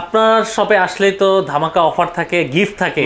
আপনার শপে আসলেই তো ধামাকা অফার থাকে গিফট থাকে।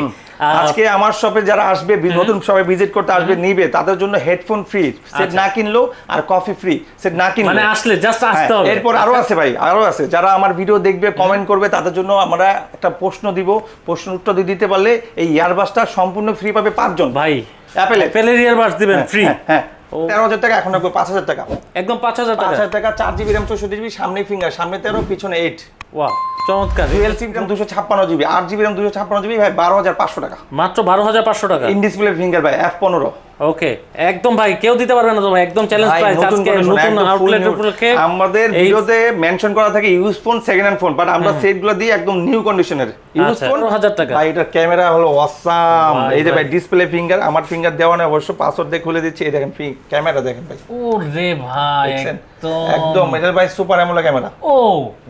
আজকে আমার শপে যারা আসবে নতুন শপে ভিজিট করতে আসবে নিবে তাদের জন্য হেডফোন ফ্রি সেট না কিনলো আর কফি ফ্রি সেট না কিনলো মানে আসলে জাস্ট আসতে হ্যাঁ, হবে। এরপর আরও আছে ভাই আরও আছে। যারা আমার ভিডিও দেখবে কমেন্ট করবে তাদের জন্য আমরা একটা প্রশ্ন দিব। প্রশ্ন উত্তর দিয়ে দিতে পারলে এই ইয়ারবাসটা সম্পূর্ণ ফ্রি পাবে পাঁচজন। ভাই অ্যাপেল অ্যাপেলের ইয়ারবাডস দিবেন ফ্রি হ্যাঁ, হ্যাঁ। তেরো হাজার টাকা এখন রাখব পাঁচ হাজার টাকা। একদম পাঁচ হাজার পাঁচ হাজার টাকা চার জিবি র্যাম চৌষট্টি জিবি সামনে ফিঙ্গার সামনে তেরো পিছনে এইট ওয়াও চমৎকার। ডুয়েল সিম র্যাম দুশো জিবি আট জিবি র্যাম দুশো জিবি ভাই বারো হাজার পাঁচশো টাকা। মাত্র বারো হাজার পাঁচশো টাকা? ইন ডিসপ্লে ফিঙ্গার ভাই এফ পনেরো। ওকে একদম ভাই কেউ দিতে পারবে না তো ভাই একদম চ্যালেঞ্জ প্রাইস আজকে নতুন আউটলেট উপলক্ষে আমাদের ভিডিওতে মেনশন করা থাকে use phone second hand phone but আমরা দিই একদম নিউ কন্ডিশনের ইউজ আচ্ছা, ফোন 15,000 টাকা। ভাই এটা ক্যামেরা হলো অসাম এই যে ভাই। ডিসপ্লে ফিঙ্গার আমার ফিঙ্গার দেওয়া নেই অবশ্য পাসওয়ার্ড দিয়ে খুলে দিচ্ছি। এই দেখেন ক্যামেরা দেখেন ভাই। ভাই? একদম। একদম এটা ভাই সুপার অ্যামোলা ক্যামেরা ও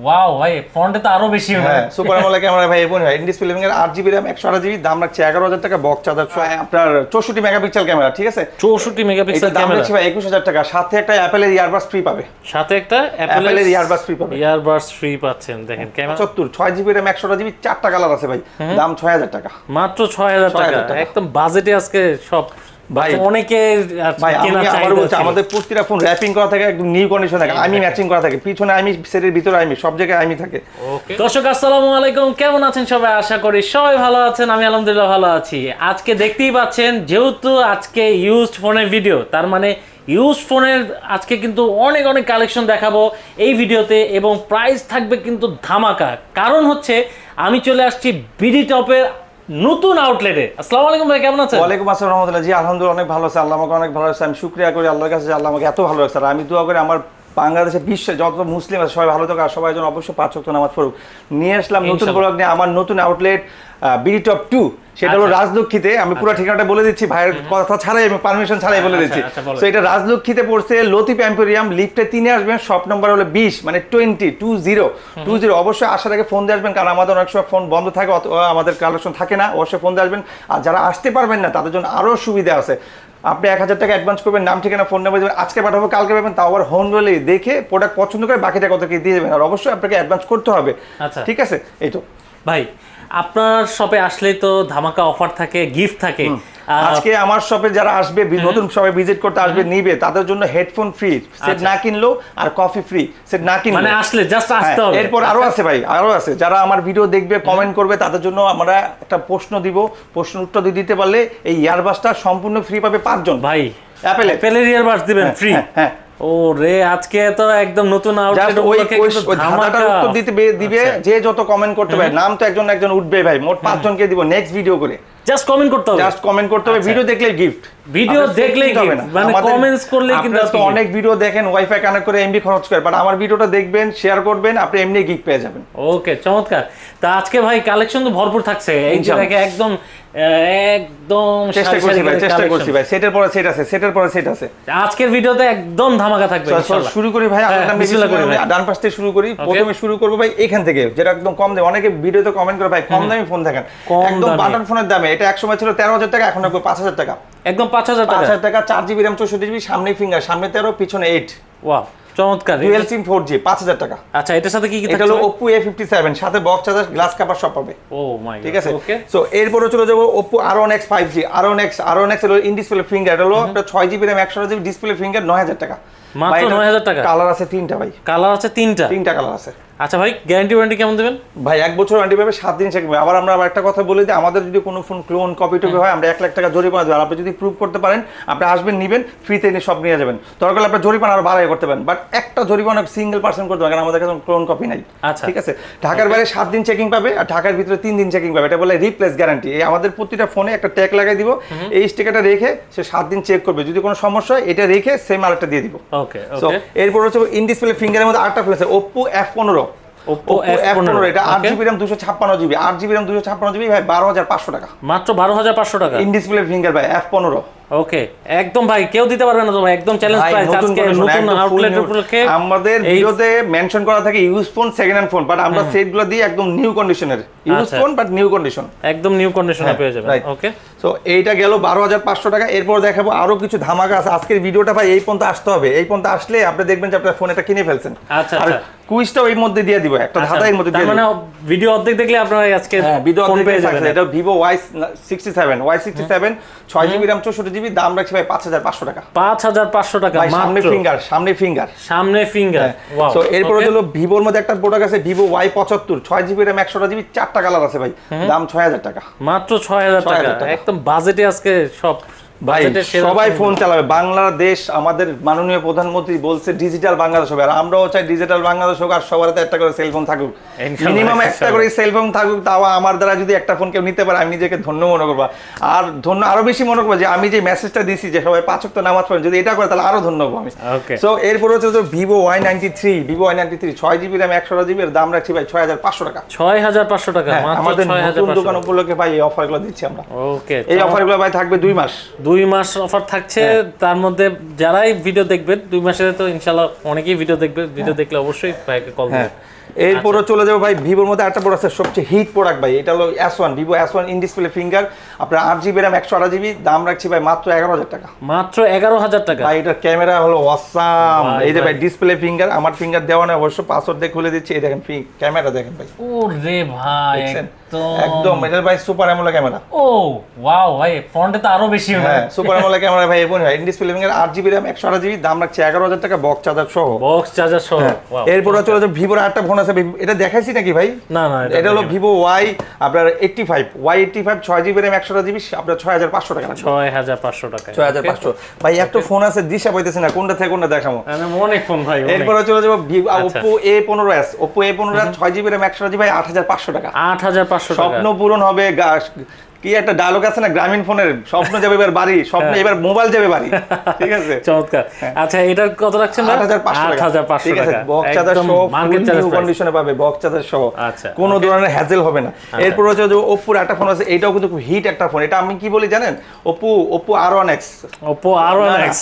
ওয়াও ভাই ফ্রন্টে তো আরও বেশি হবে। হ্যাঁ সুপার অ্যামোলা ক্যামেরা ভাই এবং ইন ডিসপ্লে ফিঙ্গার আট জিবি র্যাম একশো আট জিবি দাম রাখছে এগারো হাজার টাকা বক্স চার্জার আপনার চৌষট্টি মেগাপিক্সেল ক্যামেরা ঠিক আছে? চৌষট্টি মেগাপিক্সেল এটা দাম ক্যামেরা রাখছি ভাই একুশ হাজার টাকা। সাথে একটা অ্যাপেলের ইয়ারবাস ফ্রি পাবে। সাথে একটা অ্যাপেলের অ্যাপেলের ইয়ারবাস ফ্রি পাবে। ইয়ারবাডস ফ্রি পাচ্ছেন দেখেন ক্যামেরা পঁচাত্তর ছয় জিবি র্যাম একশো জিবি চারটা কালার আছে ভাই। দাম ছয় হাজার টাকা। মাত্র ছয় হাজার 6,000 টাকা। টাকা। একদম বাজেটে আজকে সব ভাই, অনেকে ভাই আমি আবার বলছি আমাদের প্রতিটা ফোন র্যাপিং করা থাকে একদম নিউ কন্ডিশন থাকে আমি ম্যাচিং করা থাকে। পিছনে আমি সেটের ভিতরে আমি সব জায়গায় আমি থাকে। দর্শক আসসালামু আলাইকুম কেমন আছেন সবাই? আশা করি সবাই ভালো আছেন আমি আলহামদুলিল্লাহ ভালো আছি। আজকে দেখতেই পাচ্ছেন যেহেতু আজকে ইউজড ফোনের ভিডিও তার মানে ইউজ ফোনের আজকে কিন্তু অনেক অনেক কালেকশন দেখাবো এই ভিডিওতে এবং প্রাইস থাকবে কিন্তু ধামাকা। কারণ হচ্ছে আমি চলে আসছি বিডি টপের নতুন আউটলেটে আসসালামু আলাইকুম ভাই, কেমন আছেন? ওয়ালাইকুম আসসালাম রহমতুল্লাহ। জি, আলহামদুলিল্লাহ, অনেক ভালো আছে। আল্লাহ আমাকে অনেক ভালো আছে আমি শুক্রিয়া করি আল্লাহর কাছে আল্লাহ আমাকে এত ভালো রাখছে। আর আমি দোয়া করি আমার বাংলাদেশে বিশ্বে যত মুসলিম আছে সবাই ভালো থাকুক আর সবাই যেন অবশ্যই পাঁচ ওয়াক্ত নামাজ পড়ুক। নিয়ে আসলাম নতুন ব্লগ নিয়ে আমার নতুন আউটলেট বিডি টপ টু সেটা হলো আচ্ছা। রাজলক্ষীতে আমি পুরো ঠিকানাটা বলে দিচ্ছি ভাইয়ের কথা ছাড়াই আমি পারমিশন ছাড়াই বলে আচ্ছা, দিচ্ছি। আচ্ছা, তো এটা রাজলক্ষীতে পড়ছে লতিফ এম্পোরিয়াম লিফটে তিনে আসবেন শপ নম্বর হলো বিশ মানে twenty two zero two zero অবশ্যই আসার আগে ফোন দিয়ে আসবেন কারণ আমাদের অনেক সময় ফোন বন্ধ থাকে অথবা আমাদের কালেকশন থাকে না অবশ্যই ফোন দিয়ে আসবেন। আর যারা আসতে পারবেন না তাদের জন্য আরও সুবিধা আছে। আপনি এক হাজার টাকা অ্যাডভান্স করবেন নাম ঠিকানা ফোন নাম্বার দেবেন আজকে পাঠাবো কালকে পাবেন তাও আবার হোম ডেলিভারি দেখে প্রোডাক্ট পছন্দ করে বাকিটা কত কি দিয়ে দেবেন। আর অবশ্যই আপনাকে অ্যাডভান্স করতে হবে। আচ্ছা। ঠিক আছে? এই তো। ভাই আপনার শপে আসলেই তো ধামাকা অফার থাকে গিফট থাকে। আজকে আমার শপে যারা আসবে নতুন শপে ভিজিট করতে আসবে নিবে তাদের জন্য হেডফোন ফ্রি সেট আচ্ছা। না কিনলো আর কফি ফ্রি সেট না কিনলো মানে আসলে জাস্ট আসতে হ্যাঁ, হবে। এরপর আরও আছে ভাই আরও আছে। যারা আমার ভিডিও দেখবে কমেন্ট করবে তাদের জন্য আমরা একটা প্রশ্ন দিব। প্রশ্ন উত্তর দিয়ে দিতে পারলে এই ইয়ারবাসটা সম্পূর্ণ ফ্রি পাবে পাঁচজন। ভাই অ্যাপেলে অ্যাপেলের ইয়ারবাডস দিবেন ফ্রি হ্যাঁ, হ্যাঁ। ও রে আজকে তো একদম নতুন আউটলেট ওই উপলক্ষে ওই- কিন্তু ওই ধাঁধাটার ধামাকা। উত্তর দিতে দিবে আচ্ছা। যে যত কমেন্ট করতে পারে নাম তো একজন একজন উঠবে ভাই মোট পাঁচজনকে দিব নেক্সট ভিডিও করে। জাস্ট কমেন্ট করতে হবে। জাস্ট কমেন্ট করতে হবে। ভিডিও দেখলেই গিফট ভিডিও gift, মানে comments করলেই কিন্তু আজকে অনেক ভিডিও দেখেন ওয়াইফাই কানেক্ট করে এমবি খরচ করে। বাট আমার ভিডিওটা দেখবেন শেয়ার করবেন আপনি এমনি গিফট পেয়ে যাবেন। ওকে চমৎকার। তা আজকে ভাই কালেকশন তো ভরপুর থাকছে। এই দেখে একদম একদম চেষ্টা করছি ভাই চেষ্টা করছি ভাই। সেটের পরে সেট আছে সেটের পরে সেট আছে। আজকের ভিডিওতে একদম ধামাকা থাকবে ইনশাআল্লাহ। শুরু করি ভাই। হ্যাঁ, ভাই। ডান পাশ থেকে শুরু করি। প্রথমে শুরু করব ভাই এখান থেকে। যেটা একদম কম দামে অনেকে ভিডিওতে কমেন্ট করে ভাই কম দামি ফোন দেখেন। একদম দামে। বাটন ফোনের দামে। এটা এক সময় ছিল তেরো হাজার টাকা এখন রাখব পাঁচ হাজার টাকা। একদম পাঁচ হাজার পাঁচ হাজার টাকা চার জিবি র্যাম চৌষট্টি জিবি সামনে ফিঙ্গার সামনে তেরো পিছনে এইট ওয়াও চমৎকার। ডুয়েল সিম ফোর জি পাঁচ হাজার টাকা। আচ্ছা এটার সাথে কি কি এটা হলো ভাই? ওপো এ ফিফটি সেভেন সাথে বক্স চার্জার গ্লাস কাভার সব পাবে। ও মাই ঠিক আছে? ওকে সো এরপরে চলে যাব X five G R one X আর হলো ইন ডিসপ্লে ফিঙ্গার এটা হলো জিবি র্যাম একশো জিবি ডিসপ্লে ফিঙ্গার নয় হাজার টাকা। মাত্র 9,000 টাকা? কালার আছে তিনটা ভাই। কালার আছে তিনটা? তিনটা কালার আছে। আচ্ছা ভাই গ্যারান্টি ওয়ারেন্টি কেমন দেবেন? ভাই এক বছর ওয়ারেন্টি পাবে সাত দিন চেক আবার আমরা আবার একটা কথা বলে দিই আমাদের যদি কোনো ফোন ক্লোন কপি টপি হয় আমরা এক লাখ টাকা জরিমানা দেবো। আর আপনি যদি প্রুভ করতে পারেন আপনি আসবেন নিবেন ফ্রিতে নিয়ে সব নিয়ে যাবেন। দরকার হলে আপনার জরিমানা আরও বাড়াই করতে পারেন। বাট একটা জরিমানা সিঙ্গেল পার্সেন্ট করতে পারেন কারণ আমাদের কাছে ক্লোন কপি নাই। আচ্ছা। ঠিক আছে? ঢাকার বাইরে সাত দিন চেকিং পাবে আর ঢাকার ভিতরে তিন দিন চেকিং পাবে। এটা বলে রিপ্লেস গ্যারান্টি এই আমাদের প্রতিটা ফোনে একটা ট্যাগ লাগাই দিব। এই স্টিকারটা রেখে সে সাত দিন চেক করবে। যদি কোনো সমস্যা হয় এটা রেখে সেম আরেকটা দিয়ে দিব। ওকে সো এরপর হচ্ছে ইন ডিসপ্লে ফিঙ্গারের মধ্যে আরেকটা ফোন আছে ওপো এফ পনেরো। Oppo F15 এটা আট okay. জিবি র্যাম দুশো ছাপ্পান্ন জিবি আট জিবি র্যাম দুশো ছাপ্পান্ন জিবি ভাই বারো হাজার পাঁচশো টাকা। মাত্র বারো হাজার পাঁচশো টাকা। ইন ডিসপ্লে ফিঙ্গার ভাই এফ পনেরো। ওকে একদম ভাই কেউ দিতে পারবে না তো ভাই একদম চ্যালেঞ্জ প্রাইস আজকে নতুন আউটলেট উপলক্ষে আমাদের ভিডিওতে মেনশন করা থাকে use phone second hand phone but আমরা সেটগুলো দিই একদম নিউ কন্ডিশনের ইউজ আচ্ছা। ফোন বাট নিউ কন্ডিশন একদম নিউ কন্ডিশনে হ্যাঁ, পেয়ে যাবেন। ওকে সো এইটা গেল বারো হাজার পাঁচশো টাকা। এরপর দেখাবো আরও কিছু ধামাকা আছে। আজকের ভিডিওটা ভাই এই পর্যন্ত আসতে হবে। এই পর্যন্ত আসলে আপনি দেখবেন যে আপনার ফোন এটা কিনে ফেলছেন। আচ্ছা, আর আচ্ছা। কুইজটাও এর মধ্যে দিয়ে দিব। একটা ধাঁধা এর মধ্যে দিয়ে মানে ভিডিও অর্ধেক দেখলে আপনারা আজকে হ্যাঁ ভিডিও ফোন পেয়ে যাবেন এটা Vivo Y sixty seven Y sixty seven ছয় জিবি র্যাম চৌষট্টি জিবি দাম রাখছি ভাই পাঁচ হাজার পাঁচশো টাকা। পাঁচ হাজার পাঁচশো টাকা সামনে ফিঙ্গার সামনে ফিঙ্গার সামনে ফিঙ্গার তো এরপরে হলো ভিভোর মধ্যে একটা প্রোডাক্ট আছে ভিভো ওয়াই পঁচাত্তর। ছয় জিবি র্যাম একশোটা জিবি চারটা কালার আছে ভাই। দাম ছয় হাজার টাকা। মাত্র ছয় হাজার 6,000 টাকা টাকা। একদম বাজেটে আজকে সব। ভাই সবাই ফোন। চালাবে। বাংলাদেশ আমাদের মাননীয় প্রধানমন্ত্রী বলছে ডিজিটাল বাংলাদেশ হবে। আর আমরাও চাই ডিজিটাল বাংলাদেশ হোক আর সবার হাতে একটা করে সেলফোন থাকুক। মিনিমাম একটা করে সেলফোন থাকুক তাও আমার দ্বারা যদি একটা ফোন কেউ নিতে পারে আমি নিজেকে ধন্য মনে করব। আর ধন্য আরও বেশি মনে করব যে আমি যে মেসেজটা দিছি যে সবাই পাঁচক তো নামাজ পড়েন যদি এটা করে তাহলে আরও ধন্য হব আমি। সো এরপর হচ্ছে তো Vivo Y ninety three Vivo Y ninety three ছয় জিবি র্যাম একশো জিবি এর দাম রাখছি ভাই ছয় হাজার পাঁচশো টাকা। ছয় হাজার পাঁচশো টাকা হ্যাঁ, আমাদের নতুন দোকান উপলক্ষে ভাই এই অফারগুলো দিচ্ছি আমরা। ওকে এই অফারগুলো ভাই থাকবে দুই মাস। দুই মাস অফার থাকছে হ্যাঁ। তার মধ্যে যারাই ভিডিও দেখবেন দুই মাসে তো ইনশাল্লাহ অনেকেই ভিডিও দেখবে ভিডিও দেখলে অবশ্যই ভাইকে কল হ্যাঁ। এরপরে চলে যাব ভাই ভিভোর মধ্যে একটা প্রোডাক্ট আছে সবচেয়ে হিট প্রোডাক্ট ভাই এটা হলো S one Vivo S one in display finger আপনার আট জিবি র্যাম একশো আট জিবি দাম রাখছি ভাই মাত্র এগারো হাজার টাকা। মাত্র এগারো হাজার টাকা। ভাই এটার ক্যামেরা হলো অসাম এই যে ভাই। ডিসপ্লে ফিঙ্গার আমার ফিঙ্গার দেওয়া নেই অবশ্য পাসওয়ার্ড দিয়ে খুলে দিচ্ছি এই দেখেন ক্যামেরা দেখেন ভাই। ও রে ভাই? একদম। একদম এটার ভাই সুপার অ্যামোলা ক্যামেরা ও ওয়াও ভাই ফ্রন্টে তো আরও বেশি হ্যাঁ সুপার অ্যামোলা ক্যামেরা ভাই এবং ইন ডিসপ্লে ফিঙ্গার আট জিবি র্যাম একশো আট জিবি দাম রাখছি এগারো হাজার টাকা বক্স চার্জার সহ। বক্স চার্জার সহ হ্যাঁ। এরপরে চলে ভিভোর ফোন আছে এটা দেখাইছি নাকি ভাই? না না এটা হলো ভিভো ওয়াই আপনার eighty five Y eighty five ছয় জিবি র্যাম একশো জিবি আপনার ছয় হাজার পাঁচশো টাকা লাগবে। ছয় হাজার পাঁচশো টাকা ছয় হাজার পাঁচশো। ভাই একটা ফোন আছে দিশা পাইতেছে না কোনটা থেকে কোনটা দেখাবো? অনেক ফোন ভাই। এরপরে চলে যাব আচ্ছা। ওপো এ পনেরো এস ওপো এ পনেরো ছয় জিবি র্যাম একশো জিবি আট হাজার পাঁচশো টাকা। আট হাজার পাঁচশো টাকা স্বপ্ন পূরণ হবে কি একটা ডায়লগ আছে না গ্রামীণ ফোনের? স্বপ্ন যাবে এবার বাড়ি স্বপ্ন হ্যাঁ। এবার মোবাইল যাবে বাড়ি। ঠিক আছে? চমৎকার। আচ্ছা এটার কত রাখছেন ভাই? আট হাজার পাঁচশো আট টাকা হাজার পাঁচশো ঠিক আছে টাকা। বক্স চার্জার সহ মার্কেট কন্ডিশনে পাবে বক্স চার্জার সহ। আচ্ছা, কোনো ধরনের হ্যাজেল হবে না। এরপর হচ্ছে যে ওপ্পোর একটা ফোন আছে এটাও কিন্তু খুব হিট একটা ফোন এটা আমি কি বলি জানেন? Oppo Oppo R one X Oppo R one X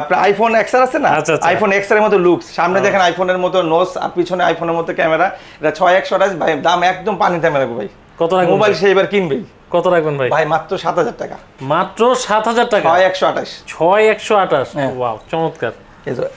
আপনার আইফোন এক্স আর আছে না? আচ্ছা, আচ্ছা। আইফোন এক্সের মতো লুকস সামনে দেখেন আইফোনের মতো নোস আর পিছনে আইফোনের মতো ক্যামেরা এটা ছয় একশো ভাই দাম একদম পানিতে মেলাবো ভাই। কত মোবাইল সে এবার কিনবেই। কত রাখবেন ভাই? ভাই মাত্র সাত হাজার টাকা। মাত্র সাত হাজার টাকা? ছয় একশো আঠাশ। ছয় একশো আঠাশ? হ্যাঁ। ওয়াও চমৎকার।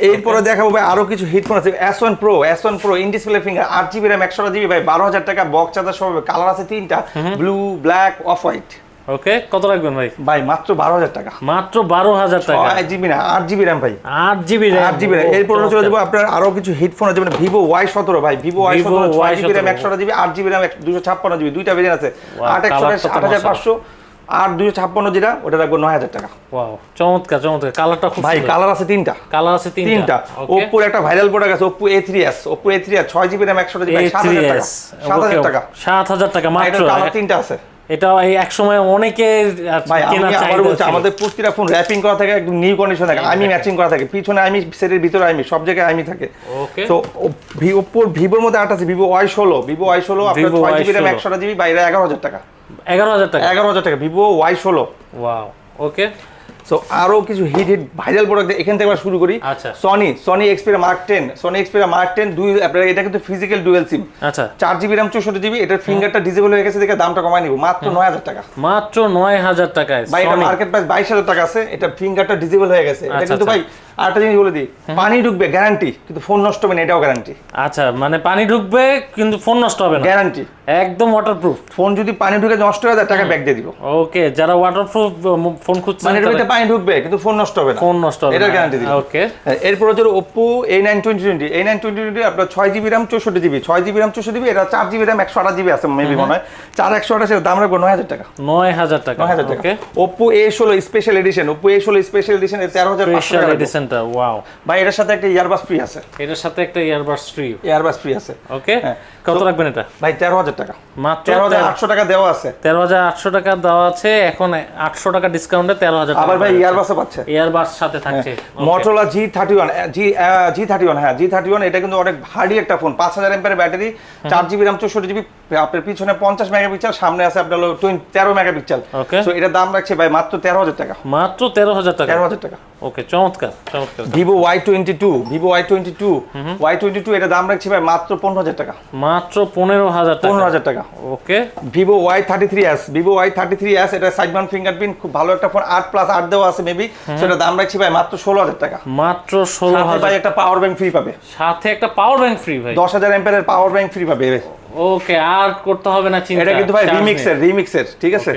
এরপরে দেখাবো ভাই আরও কিছু হেডফোন আছে। S one pro S one pro in display finger আট জিবি র্যাম একশো জিবি ভাই বারো হাজার টাকা বক্স চার্জার সব কালার আছে তিনটা। Blue black off white okay? কত রাখবেন ভাই? ভাই মাত্র বারো হাজার টাকা। মাত্র বারো হাজার টাকা। ছয় জিবি না আট জিবি র্যাম ভাই। আট জিবি আট জিবি র্যাম এরপরে চলে যাব আপনার আরও কিছু হিটফোন আছে যেমন ভিভো ওয়াই সতেরো ভাই। ভিভো ওয়াই সতেরো ছয় জিবি র্যাম একশো জিবি আট জিবি র্যাম দুশো ছাপ্পান্ন জিবি দুইটা ভেরিয়েন্ট আছে। আট একশো আট হাজার পাঁচশো। আর দুশো ছাপ্পান্ন যেটা ওটা রাখব নয় হাজার টাকা। ওয়াও চমৎকার চমৎকার। কালারটা খুব ভাই কালার আছে তিনটা। কালার আছে তিনটা। ওপ্পোর একটা ভাইরাল প্রোডাক্ট আছে Oppo A three S Oppo A three S ছয় জিবি র্যাম একশো জিবি সাত হাজার টাকা। সাত হাজার টাকা। সাত হাজার টাকা মাত্র। কালার তিনটা আছে। এটা এই এক সময় অনেকে। আমাদের প্রতিটা ফোন র্যাপিং করা থাকে একদম নিউ কন্ডিশন থাকে আমি ম্যাচিং করা থাকে পিছনে আমি সেটের ভিতরে আমি সব জায়গায় আমি থাকে। ওকে তো ওপোর ভিভোর মধ্যে আট আছে ভিভো ওয়াই ষোলো ভিভো ওয়াই ষোলো আপনার ছয় জিবি র্যাম Y16 একশো জিবি বাইরে এগারো হাজার টাকা। এগারো হাজার টাকা? এগারো হাজার টাকা ভিভো ওয়াই ষোলো। ওয়াও ওকে সো আরও কিছু হিট হিট ভাইরাল প্রোডাক্ট এখান থেকে আমরা শুরু করি। Sony Sony Xperia mark ten Sony Xperia mark ten দুই আপনার এটা কিন্তু ফিজিক্যাল ডুয়েল সিম আচ্ছা। চার জিবি র্যাম চৌষট্টি জিবি এটার ফিঙ্গারটা ডিজেবল হয়ে গেছে দেখে দামটা কমাই নিব। মাত্র নয় হাজার টাকা। মাত্র নয় হাজার টাকায় ভাই এটা মার্কেট প্রাইস বাইশ হাজার টাকা আছে এটা ফিঙ্গারটা ডিজেবল হয়ে গেছে। এটা আচ্ছা, কিন্তু আচ্ছা। ভাই আরেকটা জিনিস বলে দিই পানি ঢুকবে গ্যারান্টি কিন্তু ফোন নষ্ট হবে না এটাও গ্যারান্টি আচ্ছা মানে পানি ঢুকবে কিন্তু ফোন নষ্ট হবে না। গ্যারান্টি একদম ওয়াটারপ্রুফ ফোন যদি পানি ঢুকে নষ্ট হয়ে যায় টাকা ব্যাক দিয়ে দিব। ওকে যারা ওয়াটারপ্রুফ ফোন খুঁজছেন মানে এটার ভিতরে পানি ঢুকবে কিন্তু ফোন নষ্ট হবে না। ফোন নষ্ট হবে এটার না। গ্যারান্টি দিব ওকে। হ্যাঁ, এরপর হচ্ছে টোয়েন্টি এই নাইন টোয়েন্টি টোয়েন্টি আপনার ছয় জিবি র্যাম চৌষট্টি জিবি ছয় জিবি র্যাম চৌষট্টি জিবি এটা চার জিবি র্যাম একশো আঠাশ জিবি আছে মেবি মনে হয়। চার একশো আঠাশের দাম রাখব নয় হাজার টাকা। নয় হাজার টাকা নয় হাজার টাকা। Okay. Oppo A special edition Oppo A ষোলো স্পেশাল এডিশন তেরো হাজার পাঁচশো স্পেশাল টাকা এডিশনটা ওয়াও ভাই এটার সাথে একটা ইয়ারবাস ফ্রি আছে। এটার সাথে একটা ইয়ারবাডস ফ্রি ইয়ারবাস ফ্রি আছে। ওকে হ্যাঁ। কত রাখবেন এটা? ভাই তেরো হাজার টাকা। মাত্র তেরো হাজার আটশো টাকা দেওয়া আছে। তেরো হাজার আটশো টাকা দেওয়া আছে। এখন আটশো টাকা ডিসকাউন্টে তেরো হাজার আবার ভাই ইয়ারবাসও পাচ্ছে। ইয়ারবাস সাথে থাকছে। Okay. G thirty one G G thirty one হ্যাঁ জি থার্টি ওয়ান এটা কিন্তু অনেক ভারী একটা ফোন পাঁচ হাজার এমপের ব্যাটারি চার জিবি র্যাম চৌষট্টি জিবি আপনার পিছনে পঞ্চাশ মেগাপিক্সেল সামনে আছে আপনার হলো টোয়েন্টি তেরো মেগাপিক্সেল। Okay. তো এটার দাম রাখছে ভাই মাত্র তেরো হাজার টাকা। মাত্র তেরো হাজার টাকা? তেরো হাজার টাকা। ওকে চমৎকার চমৎকার। এটা দাম রাখছি ভাই মাত্র পনেরো হাজার টাকা। মাত্র পনেরো হাজার টাকা। পনেরো হাজার টাকা। Okay Vivo Y thirty three S Vivo Y thirty three S এটা সাইড মাউন্ট ফিঙ্গারপ্রিন্ট খুব ভালো একটা ফোন আট প্লাস আট দেওয়া আছে মেবি সেটা দাম রাখছি ভাই মাত্র ষোলো হাজার টাকা। মাত্র ষোলো সাথে হাজার ভাই একটা পাওয়ার ব্যাংক ফ্রি পাবে। সাথে একটা পাওয়ার ব্যাংক ফ্রি ভাই। দশ হাজার এম্পের পাওয়ার ব্যাংক ফ্রি পাবে। ওকে আর করতে হবে না চিন্তা। এটা কিন্তু ভাই রিমিক্সের রিমিক্সের ঠিক আছে?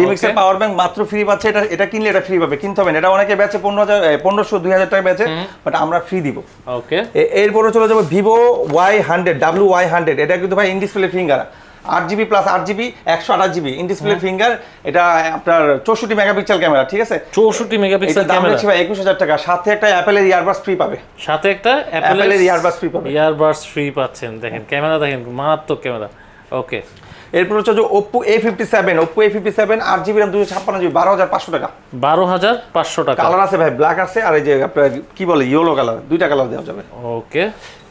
রিমিক্সের পাওয়ার ব্যাংক মাত্র ফ্রি পাচ্ছে এটা এটা কিনলে এটা ফ্রি পাবে কিনতে হবে না। এটা অনেকে বেচে পনেরো হাজার পনেরোশো দুই হাজার টাকা বেচে বাট আমরা ফ্রি দিব। ওকে এরপরে চলে যাব Vivo Y hundred W Y hundred এটা কিন্তু ভাই ইন ডিসপ্লে ফিঙ্গার আট জিবি প্লাস আট জিবি একশো আঠাশ জিবি। ইন ডিসপ্লে ফিঙ্গার এটা আপনার চৌষট্টি মেগাপিক্সেল ক্যামেরা ঠিক আছে? চৌষট্টি মেগাপিক্সেল ক্যামেরা ভাই একুশ হাজার টাকা। সাথে একটা অ্যাপেলের ইয়ারবাস ফ্রি পাবে। সাথে একটা অ্যাপেলের ইয়ারবাস ফ্রি পাবে। ইয়ারবাডস ফ্রি পাচ্ছেন। দেখেন ক্যামেরা দেখেন মারাত্মক ক্যামেরা ওকে এরপর হচ্ছে যে Oppo A fifty seven Oppo A fifty seven আট জিবি র্যাম দুশো ছাপ্পান্ন জিবি বারো হাজার পাঁচশো টাকা। বারো হাজার পাঁচশো টাকা। কালার আছে ভাই ব্ল্যাক আছে আর এই যে আপনার কি বলে ইয়েলো কালার দুইটা কালার দেওয়া যাবে। ওকে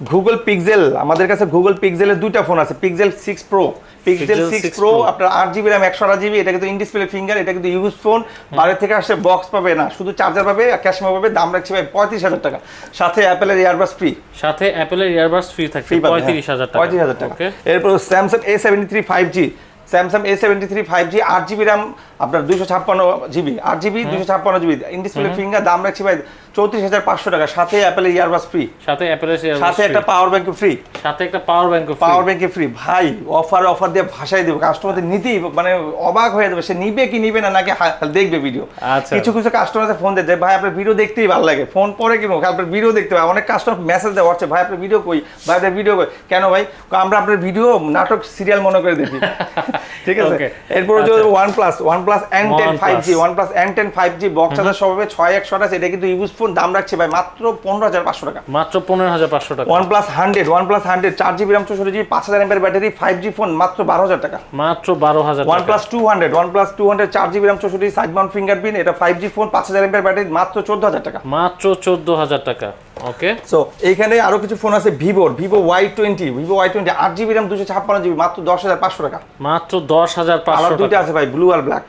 গুগল পিক্সেল আমাদের কাছে গুগল পিক্সেলের দুইটা ফোন আছে Pixel six pro Pixel six 6 pro আপনার আট জিবি র্যাম একশো আট জিবি এটা কিন্তু ইনডিসপ্লে ফিঙ্গার এটা কিন্তু ইউজ ফোন বাইরে থেকে আসে বক্স পাবে না শুধু চার্জার পাবে ক্যাশমা পাবে দাম রাখছি ভাই পঁয়ত্রিশ হাজার টাকা। সাথে অ্যাপেলের ইয়ারবাস ফ্রি সাথে অ্যাপেলের ইয়ারবাডস ফ্রি থাকছে পাবে পঁয়ত্রিশ হাজার টাকা। পঁয়ত্রিশ হাজার টাকা। এরপর Samsung A seventy three five G Samsung A seventy three five G আট জিবি র্যাম আপনার দুশো ছাপ্পান্ন জিবি আট জিবি দুশো ছাপ্পান্ন জিবি ইনডিসপ্লে ফিঙ্গার দাম রাখছি ভাই চৌত্রিশ হাজার পাঁচশো টাকা। সাথে অ্যাপেলের ইয়ারবাস ফ্রি সাথে অ্যাপেলের সাথে একটা পাওয়ার ব্যাংক ফ্রি সাথে একটা পাওয়ার ব্যাংক পাওয়ার ব্যাংকে ফ্রি ভাই অফার অফার দিয়ে ভাষায় দেবো। কাস্টমারদের নিতেই মানে অবাক হয়ে যাবে। সে নিবে কি নিবে না নাকি দেখবে ভিডিও আচ্ছা। কিছু কিছু কাস্টমার ফোন দেয় ভাই আপনার ভিডিও দেখতেই ভালো লাগে। ফোন পরে কিনো আপনার ভিডিও দেখতে হবে অনেক কাস্টমার মেসেজ দেয় হোয়াটসঅ্যাপ ভাই আপনার ভিডিও কই? ভাই আপনার ভিডিও কই? কেন ভাই? আমরা আপনার ভিডিও নাটক সিরিয়াল মনে করে দেখি। ঠিক আছে. এরপর হচ্ছে। OnePlus OnePlus N ten five G OnePlus N ten five G box charger সব ছয় একশো আঠাশ এটা কিন্তু ইউজ ফোন দাম রাখছে ভাই মাত্র পনেরো হাজার পাঁচশো টাকা। মাত্র পনেরো হাজার পাঁচশো টাকা। OnePlus hundred OnePlus hundred চার জিবি র্যাম চৌষট্টি জিবি পাঁচ হাজার এমপের ব্যাটারি ফাইভ জি ফোন মাত্র বারো হাজার টাকা। মাত্র বারো হাজার OnePlus two hundred OnePlus two hundred চার জিবি র্যাম চৌষট্টি সাইড মাউন্ট ফিঙ্গারপ্রিন্ট এটা ফাইভ জি ফোন পাঁচ হাজার এমপের ব্যাটারি মাত্র চোদ্দ হাজার টাকা। মাত্র চোদ্দ হাজার টাকা। ওকে সো এইখানে আরও কিছু ফোন আছে ভিভোর Vivo Y twenty Vivo Y twenty আট জিবি র্যাম দুশো ছাপ্পান্ন জিবি মাত্র দশ হাজার পাঁচশো টাকা। মাত্র দশ হাজার পাঁচশো দুইটা আছে ভাই ব্লু আর ব্ল্যাক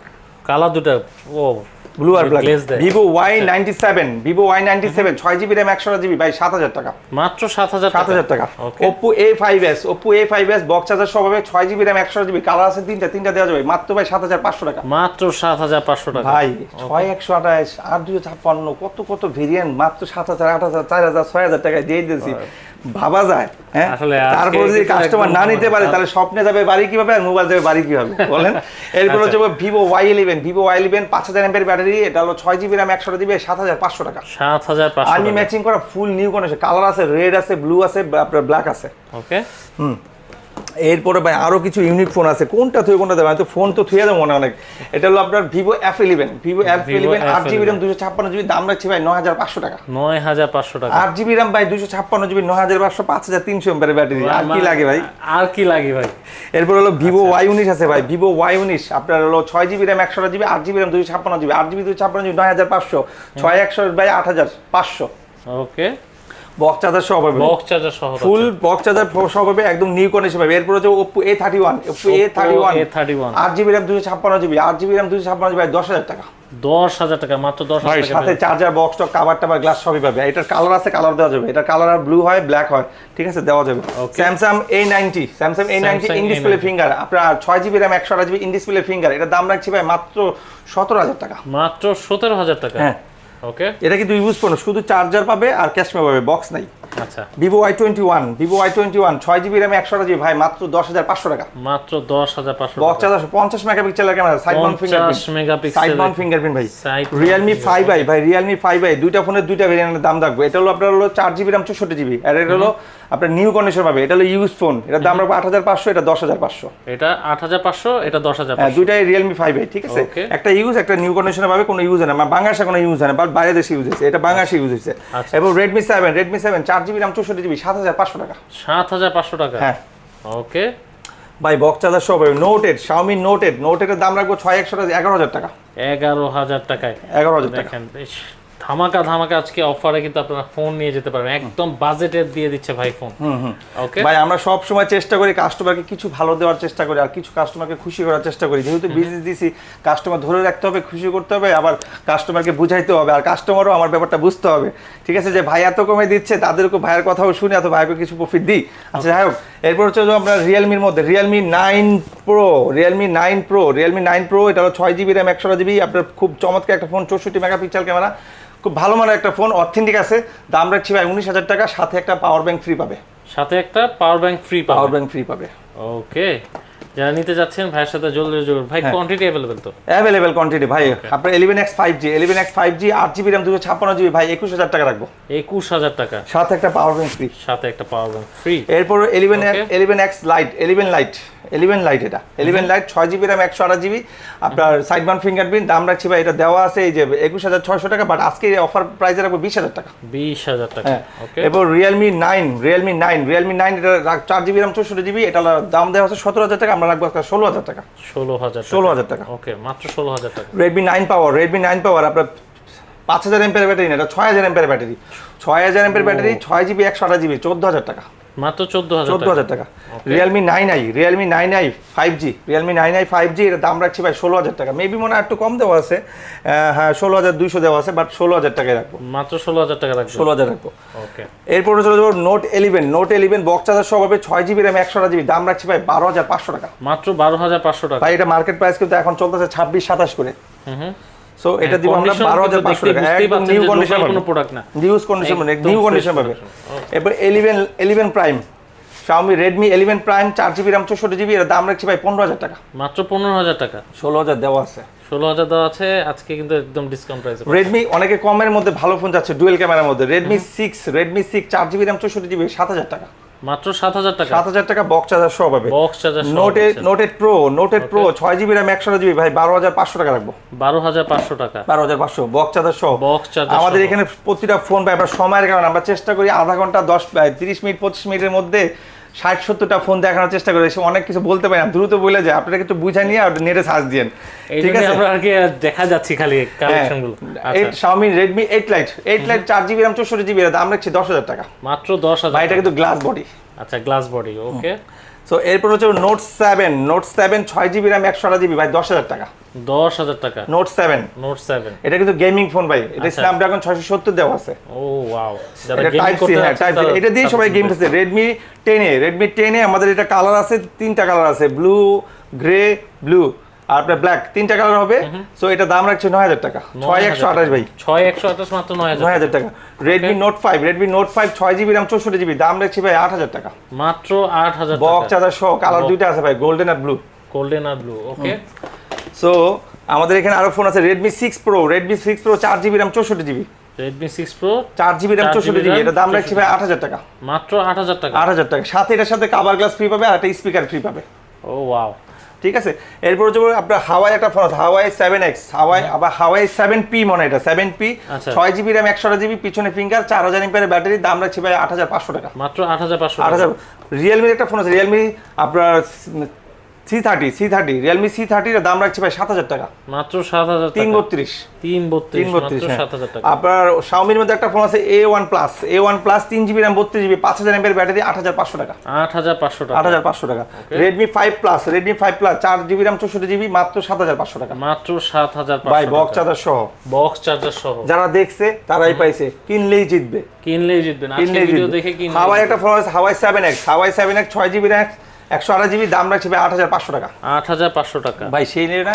কালার দুটা ও ব্লু আর black Vivo Y ninety seven Vivo Y ninety seven ছয় জিবি র্যাম একশো জিবি ভাই সাত হাজার টাকা। মাত্র সাত হাজার সাত হাজার টাকা। Oppo A five S Oppo A five S box charger সব হবে ছয় জিবি র্যাম একশো জিবি কালার আছে তিনটা তিনটা দেওয়া যাবে। মাত্র ভাই সাত হাজার পাঁচশো টাকা। মাত্র সাত হাজার পাঁচশো টাকা। ভাই ছয় একশো আঠাশ আট দুশো ছাপ্পান্ন কত কত ভেরিয়েন্ট মাত্র সাত হাজার আট হাজার চার হাজার ছয় হাজার টাকায় দিয়ে দিয়েছি ভাবা যায় হ্যাঁ? আসলে যদি কাস্টমার না নিতে পারে তাহলে স্বপ্নে যাবে বাড়ি কীভাবে আর মোবাইল যাবে বাড়ি কীভাবে বলেন? এরপর আচ্ছা। হচ্ছে Vivo Y eleven Vivo Y eleven পাঁচ হাজার এমপের ব্যাটারি এটা হলো ছয় জিবি র্যাম একশো জিবি সাত হাজার পাঁচশো টাকা। সাত হাজার পাঁচশো আর্মি ম্যাচিং করা ফুল নিউ কন্ডিশন কালার আছে রেড আছে ব্লু আছে আপনার ব্ল্যাক আছে। ওকে হুম। এরপরে ভাই আরও কিছু ইউনিক ফোন আছে। কোনটা থুয়ে কোনটা দেবেন তো ফোন তো থুয়ে দেবো মনে অনেক। এটা হলো আপনার Vivo F eleven Vivo F eleven আট জিবি F11 র্যাম দুশো ছাপ্পান্ন জিবি দাম রাখছি ভাই নয় হাজার পাঁচশো টাকা। নয় হাজার পাঁচশো টাকা। আট জিবি র্যাম ভাই দুশো ছাপ্পান্ন জিবি নয় হাজার পাঁচশো পাঁচ হাজার তিনশো এমপের ব্যাটারি। আর কি লাগে ভাই? আর কি লাগে ভাই? এরপর হলো ভিভো। ওয়াই উনিশ আছে ভাই ভিভো ওয়াই উনিশ আপনার হলো ছয় জিবি র্যাম একশো জিবি আট জিবি র্যাম দুশো ছাপ্পান্ন জিবি আট জিবি দুশো ছাপ্পান্ন জিবি নয় হাজার পাঁচশো। ছয় একশো ভাই আট হাজার পাঁচশো। ওকে। বক্স চার্জার সব হবে বক্স চার্জার সহ ফুল বক্স চার্জার একদম নিউ কন্ডিশন পাবে। এরপর হচ্ছে Oppo A thirty one Oppo A thirty one A thirty one আট জিবি র্যাম দুশো ছাপ্পান্ন জিবি দশ হাজার টাকা। দশ হাজার টাকা মাত্র টাকা সাথে চার্জার বক্স টক কাভার টাবার গ্লাস সবই পাবে। এটার কালার আছে কালার দেওয়া যাবে। এটার কালার আর ব্লু হয় ব্ল্যাক হয়। ঠিক আছে দেওয়া যাবে। Okay. Samsung A ninety Samsung A ninety Samsung in display finger আপনার ছয় জিবি র্যাম একশো আট জিবি ইন ডিসপ্লে ফিঙ্গার এটার দাম রাখছি ভাই মাত্র সতেরো হাজার টাকা। মাত্র সতেরো হাজার টাকা। হ্যাঁ। ওকে এটা কিন্তু ইউজ করুন শুধু চার্জার পাবে আর ক্যাশমে পাবে বক্স নাই। আচ্ছা। Vivo Y twenty one Vivo Y twenty one ছয় জিবি র্যাম একশো আট জিবি। ভাই মাত্র দশ হাজার পাঁচশো টাকা। মাত্র দশ হাজার পাঁচশো বক্স চার্জার পঞ্চাশ মেগাপিক্সেলের camera side mount fingerprint fingerprint side megapixel mount fingerprint ভাই। রিয়েলমি ফাইভ আই ভাই। রিয়েলমি ফাইভ আই দুইটা ফোনের দুইটা ভেরিয়েন্টের দাম থাকবে। এটা হলো আপনার হলো চার জিবি র্যাম চৌষট্টি জিবি আর এটা হলো আপনার নিউ কন্ডিশন পাবে এটা হলো ইউজ ফোন এটার দাম রাখব আট হাজার পাঁচশো এটা দশ হাজার পাঁচশো। এটা আট হাজার পাঁচশো এটা দশ হাজার হ্যাঁ দুইটাই রিয়েলমি ফাইভ আই ঠিক আছে? একটা ইউজ একটা নিউ কন্ডিশনে পাবে কোনো ইউজ হয় না। মানে বাংলাদেশে কোনো ইউজ হয় না বাট বাইরে দেশে ইউজ হয়েছে এটা বাংলাদেশে ইউজ হয়েছে। আচ্ছা। এবং রেডমি সেভেন রেডমি সেভেন চার জিবি র্যাম চৌষট্টি জিবি সাত হাজার পাঁচশো টাকা। সাত হাজার পাঁচশো টাকা? হ্যাঁ। ওকে ভাই বক্স চার্জার সব হবে নোটেড শাওমি নোটেড নোটেডের দাম রাখব ছয় একশো এগারো হাজার টাকা। এগারো হাজার টাকায়। এগারো হাজার টাকা। ধামাকা ধামাকা আজকে অফারে কিন্তু আপনারা ফোন নিয়ে যেতে পারবেন। একদম বাজেটের দিয়ে দিচ্ছে ভাই ফোন ওকে ভাই আমরা সব সময় চেষ্টা করি কাস্টমারকে কিছু ভালো দেওয়ার চেষ্টা করি আর কিছু কাস্টমারকে খুশি করার চেষ্টা করি। যেহেতু বিজনেস দিছি কাস্টমার ধরে রাখতে হবে খুশি করতে হবে আবার কাস্টমারকে বুঝাইতে হবে আর কাস্টমারও আমার ব্যাপারটা বুঝতে হবে। ঠিক আছে যে ভাই এত কমে দিচ্ছে তাদেরকে ভাইয়ের কথাও শুনে এত ভাইকে কিছু প্রফিট দিই। আচ্ছা যাই হোক এরপর হচ্ছে আমরা রিয়েলমির মধ্যে Realme nine pro Realme nine pro Realme nine pro এটা হলো ছয় জিবি র্যাম একশো জিবি আপনার খুব চমৎকার একটা ফোন চৌষট্টি মেগাপিক্সেল ক্যামেরা খুব ভালো মানের একটা ফোন অথেন্টিক আছে। দাম রাখছি ভাই উনিশ হাজার টাকা সাথে একটা পাওয়ার ব্যাংক ফ্রি পাবে। সাথে একটা power bank free power bank bank free পাবে। ওকে যারা নিতে যাচ্ছেন ভাইয়ের সাথে জলদি যোগাযোগ ভাই হ্যাঁ। কোয়ান্টিটি অ্যাভেলেবেল তো? অ্যাভেলেবেল কোয়ান্টিটি ভাই আপনার eleven X five G eleven X five G আট জিবি র্যাম দুশো ছাপ্পান্ন জিবি ভাই একুশ হাজার টাকা রাখব। একুশ হাজার টাকা। সাথে একটা পাওয়ার ব্যাংক ফ্রি সাথে একটা পাওয়ার ব্যাংক ফ্রি এরপর eleven Okay. Eleven X lite eleven lite eleven lite এটা। এলিভেন লাইট ছয় জিবি র্যাম একশো আঠাশ জিবি আপনার সাইড বান ফিঙ্গারপ্রিন্ট দাম রাখছি ভাই এটা দেওয়া আছে এই যে একুশ হাজার ছয়শো টাকা বাট আজকে অফার প্রাইসে রাখব বিশ হাজার টাকা। বিশ হাজার টাকা। হ্যাঁ। ওকে এরপর Realme nine Realme nine Realme nine এটা রাখ- চার জিবি র্যাম চৌষট্টি জিবি এটা দাম দেওয়া আছে সতেরো হাজার টাকা। আমরা রাখব আজকে ষোলো হাজার টাকা। ষোলো হাজার ষোলো হাজার টাকা। ওকে মাত্র ষোলো হাজার টাকা। Redmi nine power Redmi nine power আপনার পাঁচ হাজার এমপের ব্যাটারি না এটা ছয় হাজার এমপের ব্যাটারি ছয় হাজার এমপের ব্যাটারি ছয় জিবি একশো আঠাশ জিবি চোদ্দ হাজার টাকা। মাত্র চোদ্দ হাজার চোদ্দ টাকা। I five G Realme nine i five G এর দাম রাখছি ভাই ষোলো হাজার টাকা। মেবি মনে হয় একটু কম দেওয়া আছে। হ্যাঁ ষোলো হাজার দুইশো দেওয়া আছে বাট ষোলো হাজার টাকায় রাখব। মাত্র ষোলো হাজার টাকা রাখবে। ষোলো হাজার রাখব। ওকে এরপরে চলে যাব note eleven note eleven box charger সহ হবে ছয় জিবি র্যাম একশো জিবি দাম রাখছি ভাই বারো হাজার পাঁচশো টাকা। মাত্র বারো হাজার পাঁচশো টাকা। ভাই এটা মার্কেট প্রাইস কিন্তু এখন চলতেছে ছাব্বিশ সাতাশ করে। হুম হুম। সো এটা দিব আমরা Condition বারো হাজার কিন্তু পাঁচশো দেখতেই টাকা একদম নিউ কন্ডিশন কোনো product না। নিউজ কন্ডিশন মানে নিউ কন্ডিশন পাবে। এরপর eleven eleven prime Xiaomi Redmi 11 Prime GB এর দাম রাখছি ভাই পনেরো হাজার টাকা। মাত্র পনেরো হাজার টাকা। ষোলো হাজার দেওয়া আছে। ষোলো হাজার দেওয়া আছে আজকে কিন্তু একদম ডিসকাউন্ট প্রাইসে রেডমি অনেকে কমের মধ্যে ভালো ফোন যাচ্ছে ডুয়েল ক্যামেরার মধ্যে। রেডমি সিক্স রেডমি সিক্স চার জিবি র্যাম চৌষট্টি জিবি সাত হাজার টাকা। মাত্র সাত হাজার টাকা। সাত হাজার টাকা বক্স চার্জার সহ পাবে। Box charger note eight note eight pro note eight pro ছয় জিবি র্যাম একশো জিবি ভাই বারো হাজার পাঁচশো টাকা রাখব। বারো হাজার পাঁচশো টাকা। বারো হাজার পাঁচশো বক্স চার্জার সহ। বক্স চার্জার আমাদের এখানে প্রতিটা ফোন ভাই আমরা সময়ের কারণে আমরা চেষ্টা করি আধা ঘণ্টা দশ তিরিশ মিনিট পঁচিশ মিনিটের মধ্যে ষাট সত্তরটা ফোন দেখানোর চেষ্টা করে অনেক কিছু বলতে পারি না দ্রুত বলে যায়। আপনারা একটু বুঝে নিয়ে আর নেটে সার্চ দিয়েন। ঠিক আছে? আমরা আর কি দেখা যাচ্ছে খালি কালেকশনগুলো হ্যাঁ। আচ্ছা। Xiaomi Redmi eight lite eight lite চার জিবি র্যাম চৌষট্টি জিবি দাম রাখছি দশ হাজার টাকা। মাত্র দশ হাজার ভাই এটা কিন্তু গ্লাস বডি আচ্ছা গ্লাস বডি ওকে সো এরপর হচ্ছে নোট সেভেন নোট সেভেন ছয় জিবি র্যাম একশো আট জিবি ভাই দশ হাজার টাকা। দশ হাজার টাকা। নোট সেভেন নোট সেভেন এটা কিন্তু গেমিং ফোন ভাই। এটা আচ্ছা। স্ন্যাপড্রাগন ছয়শো সত্তর দেওয়া আছে। ও ওয়াও হ্যাঁ এটা দিয়ে সবাই গেম খেলছে। রেডমি টেনে রেডমি টেনে আমাদের এটা কালার আছে তিনটা কালার আছে ব্লু গ্রে ব্লু আর আপনার ব্ল্যাক তিনটা কালার হবে। সো এটা দাম রাখছে নয় হাজার টাকা। ছয় একশো আঠাশ ভাই। ছয় একশো আঠাশ মাত্র নয় হাজার নয় হাজার টাকা। Redmi note five Redmi note five ছয় জিবি র্যাম চৌষট্টি জিবি দাম রাখছি ভাই আট হাজার টাকা। মাত্র আট হাজার বক্স চার্জার সহ কালার দুইটা আছে ভাই গোল্ডেন আর ব্লু গোল্ডেন আর ব্লু ওকে সো আমাদের এখানে আরও ফোন আছে Redmi six pro Redmi six pro চার জিবি রাম চৌষট্টি জিবি রেডমি সিক্স প্রো চার জিবি র্যাম 4 চৌষট্টি GB জিবি এটা দাম রাখছি ভাই আট হাজার টাকা। মাত্র আট হাজার টাকা। আট হাজার টাকা। সাথে এটার সাথে কাভার গ্লাস ফ্রি পাবে আর একটা স্পিকার ফ্রি পাবে। ও ওয়াও ঠিক আছে? এরপর হচ্ছে আপনার হাওয়াই একটা ফোন আছে হাওয়াই সেভেন এক্স হাওয়াই আবার হাওয়াই সেভেন পি মনে এটা সেভেন পি আচ্ছা। ছয় জিবি র্যাম একশো জিবি পিছনে ফিঙ্গার চার হাজার এমপের ব্যাটারি দাম রাখছি ভাই আট হাজার পাঁচশো টাকা। মাত্র আট হাজার পাঁচশো আট হাজার রিয়েলমির একটা ফোন আছে রিয়েলমি আপনার C thirty C thirty Realme C থার্টির দাম রাখছি ভাই সাত হাজার টাকা। মাত্র সাত হাজার তিন বত্রিশ। তিন বত্রিশ বত্রিশ হ্যাঁ। সাত হাজার টাকা। আপনার শাওমির মধ্যে একটা ফোন আছে A one plus A one plus তিন জিবি র্যাম বত্রিশ জিবি পাঁচ হাজার এমপের ব্যাটারি আট হাজার পাঁচশো টাকা। আট হাজার পাঁচশো আট টাকা হাজার পাঁচশো টাকা। Redmi five plus Redmi five plus চার জিবি র্যাম চৌষট্টি জিবি মাত্র সাত হাজার পাঁচশো টাকা। মাত্র সাত হাজার ভাই বক্স চার্জার সহ। বক্স চার্জার সহ। যারা দেখছে তারাই পাইছে। কিনলেই জিতবে। কিনলেই আজকে কিনলেই জিতবে। দেখে কিনলে হাওয়াই একটা ফোন আছে Huawei seven X Huawei seven X ছয় জিবি র্যাম একশো আঠাশ জিবি দাম রাখছে ভাই আট হাজার পাঁচশো টাকা। আট হাজার পাঁচশো টাকা। ভাই সেই নিয়ে এটা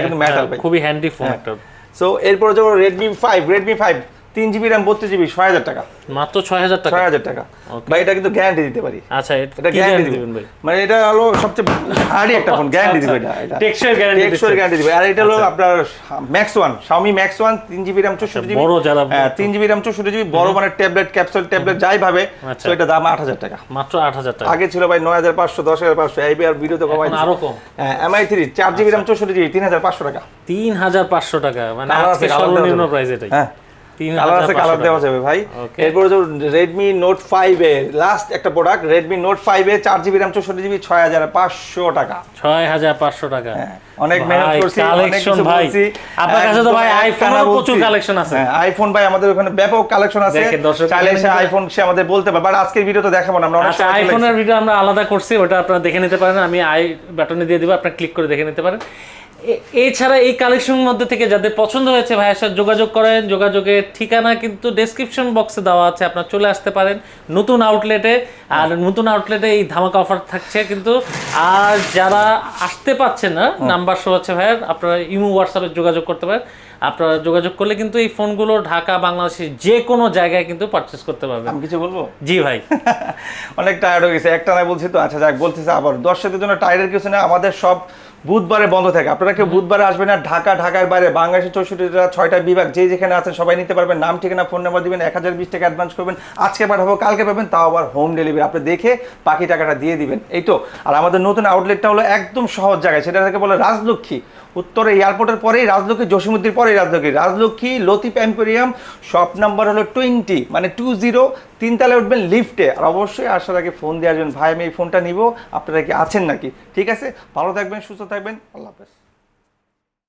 কিন্তু ম্যাটার হ্যাঁ, ভাই। খুবই হ্যান্ডি ফোন হ্যাঁ। একটা। সো এরপরে যাব রেডমি ফাইভ রেডমি ফাইভ তিন জিবি র্যাম বত্রিশ জিবি ছয় হাজার টাকা। মাত্র ছয় হাজার টাকা? ছয় হাজার টাকা। ভাই এটা কিন্তু গ্যারান্টি দিতে পারি। আচ্ছা এটা গ্যারান্টি দিবেন? ভাই? মানে এটা হলো সবচেয়ে হার্ডি একটা ফোন গ্যারান্টি দিবে এটা টেকসই গ্যারান্টি টেকসই গ্যারান্টি দিবে আর এটা হলো আচ্ছা। আপনার Max one Xiaomi Max one তিন জিবি র্যাম চৌষট্টি জিবি বড় যারা হ্যাঁ তিন জিবি র্যাম চৌষট্টি জিবি বড় মানে ট্যাবলেট ক্যাপসুল ট্যাবলেট যাই ভাবে আচ্ছা। তো এটা দাম আট হাজার টাকা। মাত্র আট হাজার টাকা। আগে ছিল ভাই নয় হাজার পাঁচশো দশ হাজার পাঁচশো এই আর ভিডিওতে কমাই এখন আরও কম। হ্যাঁ এমআই থ্রি চার জিবি র্যাম চৌষট্টি জিবি তিন হাজার পাঁচশো টাকা। তিন হাজার পাঁচশো টাকা মানে আজকে সর্বনিম্ন প্রাইস এটাই। হ্যাঁ। কালার আছে কালার দেওয়া যাবে ভাই. এরপরে রেডমি নোট ফাইভ এর লাস্ট একটা product Redmi note five A চার জিবি র্যাম চৌষট্টি জিবি ছয় হাজার পাঁচশো টাকা। ছয় হাজার পাঁচশো টাকা। হ্যাঁ, অনেক মেহনত করছি কিছু ভাই। আপনার কাছে তো ভাই এক প্রচুর collection আছে। হ্যাঁ, আইফোন ভাই আমাদের ওখানে ব্যাপক কালেকশন আছে। চাইলে সে আইফোন সে আমাদের বলতে পারে বাট আজকের ভিডিও তো দেখাবো না আমরা অনেক আচ্ছা আইফোনের ভিডিও আমরা আলাদা করছি ওটা আপনারা দেখে নিতে পারেন আমি আই বাটনে দিয়ে দিব আপনারা ক্লিক করে দেখে নিতে পারেন। এছাড়া এই কালেকশনের মধ্যে থেকে যাদের পছন্দ হয়েছে ভাইয়ের সাথে যোগাযোগ করেন। যোগাযোগের ঠিকানা কিন্তু ডেসক্রিপশন বক্সে দেওয়া আছে আপনারা চলে আসতে পারেন নতুন আউটলেটে আর নতুন আউটলেটে এই ধামাকা অফার থাকছে কিন্তু আর যারা আসতে পাচ্ছেন না নাম্বার শো আছে ভাইয়ের আপনারা ইমো হোয়াটসঅ্যাপে যোগাযোগ করতে পারেন। আপনারা যোগাযোগ করলে কিন্তু এই ফোনগুলো ঢাকা বাংলাদেশের যে কোনো জায়গায় কিন্তু পারচেস করতে পারবেন। আমি কিছু বলব? জি ভাই। অনেক টায়ার্ড হয়ে গেছে। একটা না বলছি তো আচ্ছা যাক বলতেছে আবার। দর্শকদের জন্য টায়ার্ডের কিছু না আমাদের সব বুধবারে বন্ধ থাকে। আপনারা কেউ বুধবারে আসবেন না ঢাকা ঢাকার বাইরে বাংলাদেশের চৌষট্টিটা ছয়টা বিভাগ যে যেখানে আছেন সবাই নিতে পারবেন। নাম ঠিকানা ফোন নাম্বার দিবেন এক হাজার বিশ টাকা অ্যাডভান্স করবেন। আজকে পাঠাবো কালকে পাবেন তাও আবার হোম ডেলিভারি আপনি দেখে বাকি টাকাটা দিয়ে দিবেন। এই তো আর আমাদের নতুন আউটলেটটা হলো একদম সহজ জায়গায় সেটা থেকে বলে রাজলক্ষ্মী। উত্তরে এয়ারপোর্টের পরেই রাজলক্ষ্মী, জসীমুদ্দির পরেই Rajlakshmi. Rajlakshmi, Latif emporium shop number হলো টোয়েন্টি মানে টু জিরো। তিনতলায় উঠবেন লিফটে। আর অবশ্যই আসার আগে ফোন দিয়ে আসবেন। ভাই, আমি এই ফোনটা নিব। আপনারা কি আছেন নাকি? ঠিক আছে? ভালো থাকবেন, সুস্থ থাকবেন। আল্লাহ হাফেজ।